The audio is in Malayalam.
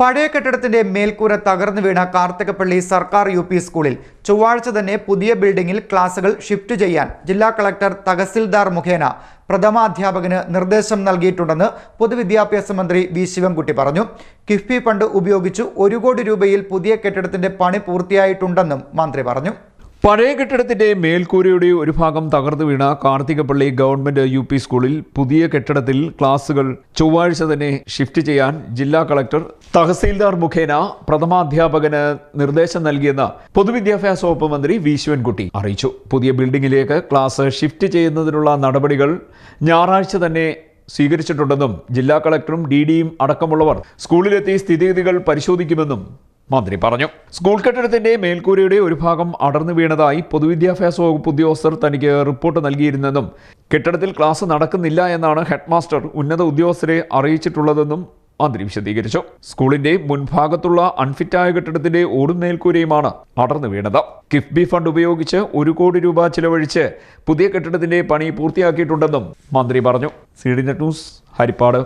പഴയ കെട്ടിടത്തിന്റെ മേൽക്കൂര തകർന്നു വീണ കാർത്തികപ്പള്ളി സർക്കാർ യു പി സ്കൂളിൽ. ചൊവ്വാഴ്ച തന്നെ പുതിയ ബിൽഡിംഗിൽ ക്ലാസുകൾ ഷിഫ്റ്റ് ചെയ്യാൻ ജില്ലാ കളക്ടർ തഹസിൽദാർ മുഖേന പ്രഥമാധ്യാപകന് നിർദ്ദേശം നൽകിയിട്ടുണ്ടെന്ന് പൊതുവിദ്യാഭ്യാസ മന്ത്രി വി ശിവൻകുട്ടി പറഞ്ഞു. കിഫ്ബി ഫണ്ട് ഉപയോഗിച്ചു ഒരു കോടി രൂപയിൽ പുതിയ കെട്ടിടത്തിന്റെ പണി പൂർത്തിയായിട്ടുണ്ടെന്നും മന്ത്രി പറഞ്ഞു. പഴയ കെട്ടിടത്തിന്റെ മേൽക്കൂരയുടെ ഒരു ഭാഗം തകർന്നു വീണ കാർത്തികപ്പള്ളി ഗവൺമെന്റ് യു പി സ്കൂളിൽ പുതിയ കെട്ടിടത്തിൽ ക്ലാസുകൾ ചൊവ്വാഴ്ച തന്നെ ഷിഫ്റ്റ് ചെയ്യാൻ ജില്ലാ കളക്ടർ തഹസീൽദാർ മുഖേന പ്രഥമാധ്യാപകന് നിർദ്ദേശം നൽകിയെന്ന് പൊതുവിദ്യാഭ്യാസ വകുപ്പ് മന്ത്രി വി ശിവൻകുട്ടി അറിയിച്ചു. പുതിയ ബിൽഡിംഗിലേക്ക് ക്ലാസ് ഷിഫ്റ്റ് ചെയ്യുന്നതിനുള്ള നടപടികൾ ഞായറാഴ്ച തന്നെ സ്വീകരിച്ചിട്ടുണ്ടെന്നും ജില്ലാ കളക്ടറും ഡി ഡിയും അടക്കമുള്ളവർ സ്കൂളിലെത്തി സ്ഥിതിഗതികൾ പരിശോധിക്കുമെന്നും മന്ത്രി പറഞ്ഞു. സ്കൂൾ കെട്ടിടത്തിന്റെ മേൽക്കൂരയുടെ ഒരു ഭാഗം അടർന്നു വീണതായി പൊതുവിദ്യാഭ്യാസ വകുപ്പ് ഉദ്യോഗസ്ഥർ തനിക്ക് റിപ്പോർട്ട് നൽകിയിരുന്നെന്നും കെട്ടിടത്തിൽ ക്ലാസ് നടക്കുന്നില്ല എന്നാണ് ഹെഡ്മാസ്റ്റർ ഉന്നത ഉദ്യോഗസ്ഥരെ അറിയിച്ചിട്ടുള്ളതെന്നും മന്ത്രി വിശദീകരിച്ചു. സ്കൂളിന്റെ മുൻഭാഗത്തുള്ള അൺഫിറ്റായ കെട്ടിടത്തിന്റെ ഓടും മേൽക്കൂരയുമാണ് അടർന്നു വീണത്. കിഫ്ബി ഫണ്ട് ഉപയോഗിച്ച് ഒരു കോടി രൂപ ചിലവഴിച്ച് പുതിയ കെട്ടിടത്തിന്റെ പണി പൂർത്തിയാക്കിയിട്ടുണ്ടെന്നും മന്ത്രി പറഞ്ഞു. C D net news Haripad.